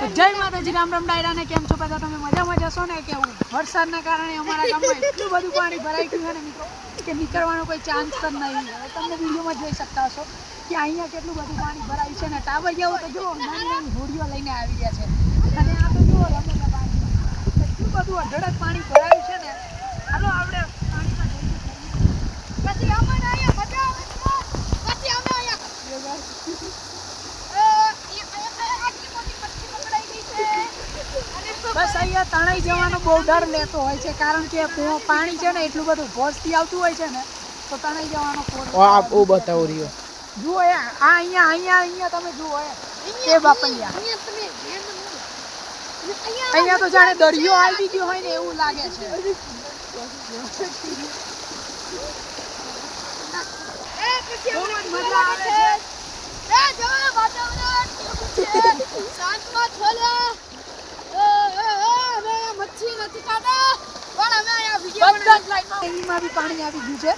જય માતાજી, રામ રામ ડાયરાને કેમ છો બધા? તમે મજામાં જશો ને? કે વરસાદના કારણે અમારા ગામમાં એટલું બધું પાણી ભરાઈ ગયું છે ને મિત્રો, કે નીકળવાનો કોઈ ચાન્સ જ નહીં હવે તમે વિડીયોમાં જોઈ શકતા હશો કે અહીંયા કેટલું બધું પાણી ભરાયું છે ને? ટાબરિયાઓ તો જુઓ, નાની નાની હોડીઓ લઈને આવી ગયા છે. અને આ તો જુઓ રમેલા પાણી એટલું બધું અઢળક પાણી ભરાયું છે ને હાલો આપણે પાણીમાં જઈએ પછી અમને અહીંયા મજા આવે છે. પછી અમે અહીંયા અ, અહીંયા- અહીંયા આટલી મોટી મચ્છી પકડાઈ ગઈ છે. અને તો બસ અહીંયા તણાઈ જવાનો બહુ ડર લેતો હોય છે કારણ કે પો- પાણી છે ને એટલું બધું ફોર્સથી આવતું હોય છે ને તો તણાઈ જવાનો ઓ આ ઓ બતાવો રહ્યો. જુઓ એ આ અહીંયા અહીંયા અહીંયા તમે જુઓ એ અહીંયા- એ બાપલિયા. અહીંયા તમે ધ્યાન ન દો. અહીંયા અહીંયા તો જાણે દરિયો આવી ગયો હોય ને એવું લાગે છે. એ પછી બહુ અમને જ મજા આવે છે એ જો વાતાવરણ કેવું છે શાંતમાં છોલ્યા એ, એ, એ, અમે અહીંયા મચ્છી નથી કાઢો પણ અમે અહીંયા વિડિયો બધા જ લાઈનમાં એમાં બી પાણી આવી ગયું છે.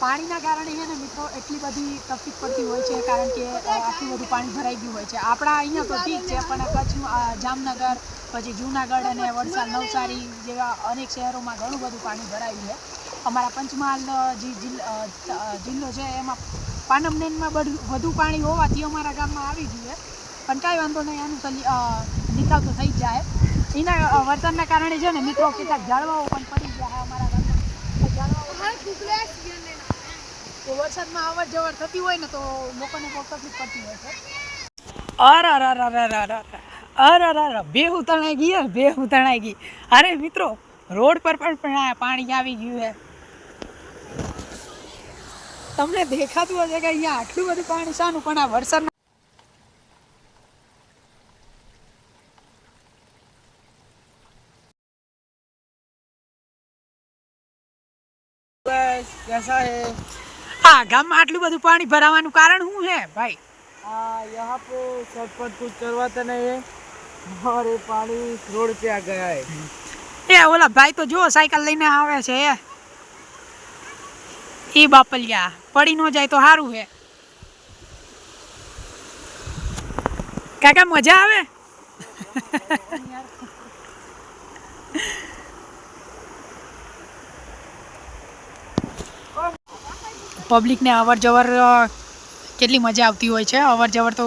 પાણીના કારણે છે ને મિત્રો એટલી બધી તકલીફ પડતી હોય છે કારણ કે આટલું બધું પાણી ભરાઈ ગયું હોય છે. આપણા અહીંયા તો ઠીક છે પણ કચ્છમાં જામનગર પછી જૂનાગઢ અને વલસાડ નવસારી જેવા અનેક શહેરોમાં ઘણું બધું પાણી ભરાયું છે. અમારા પંચમહાલ જે જિલ્લો છે એમાં પાનમનેનમાં બધું વધુ પાણી હોવાથી અમારા ગામમાં આવી ગયું છે. પણ કાંઈ વાંધો નહીં આનું સલી નિકાલ તો થઈ જાય. એના વરસાદના કારણે છે ને મિત્રો કેટલાક ઝાડવાઓ પણ પડી ગયા અમારા તો વરસાદમાં અવર જવર થતી હોય ને તો લોકોને બહુ તકલીફ પડતી હોય છે. અર અર અર અર અર અર અર અર અર બે ગઈ હે, બે તણાઈ ગઈ. અરે મિત્રો રોડ પર પણ પણ પાણી આવી ગયું છે તમને દેખાતું હશે કે અહીંયા આટલું બધું પાણી શાનું પણ આ વરસાદ बस कैसा है આ ગામમાં આટલું બધું પાણી ભરાવાનું કારણ શું છે ભાઈ आ, यहाँ पे सड़क पर कुछ चलवाता नहीं है और ये पानी रोड पे आ गया है એ ઓલા ભાઈ તો જો સાયકલ લઈને આવે છે એ ઈ બાપલિયા પડી ન જાય તો સારું છે કાકા મજા આવે પબ્લિકને અવર જવર કેટલી મજા આવતી હોય છે. અવર જવર તો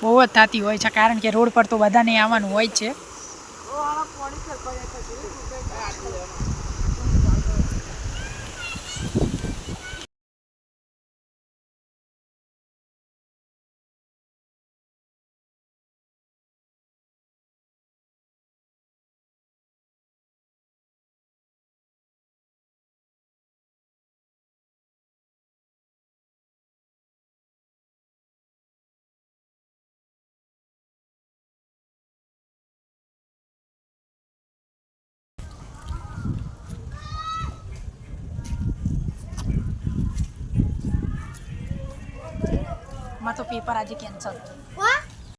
બહુ જ થતી હોય છે, કારણ કે રોડ પર તો બધાને આવવાનું હોય જ છે. atau paper aja cancel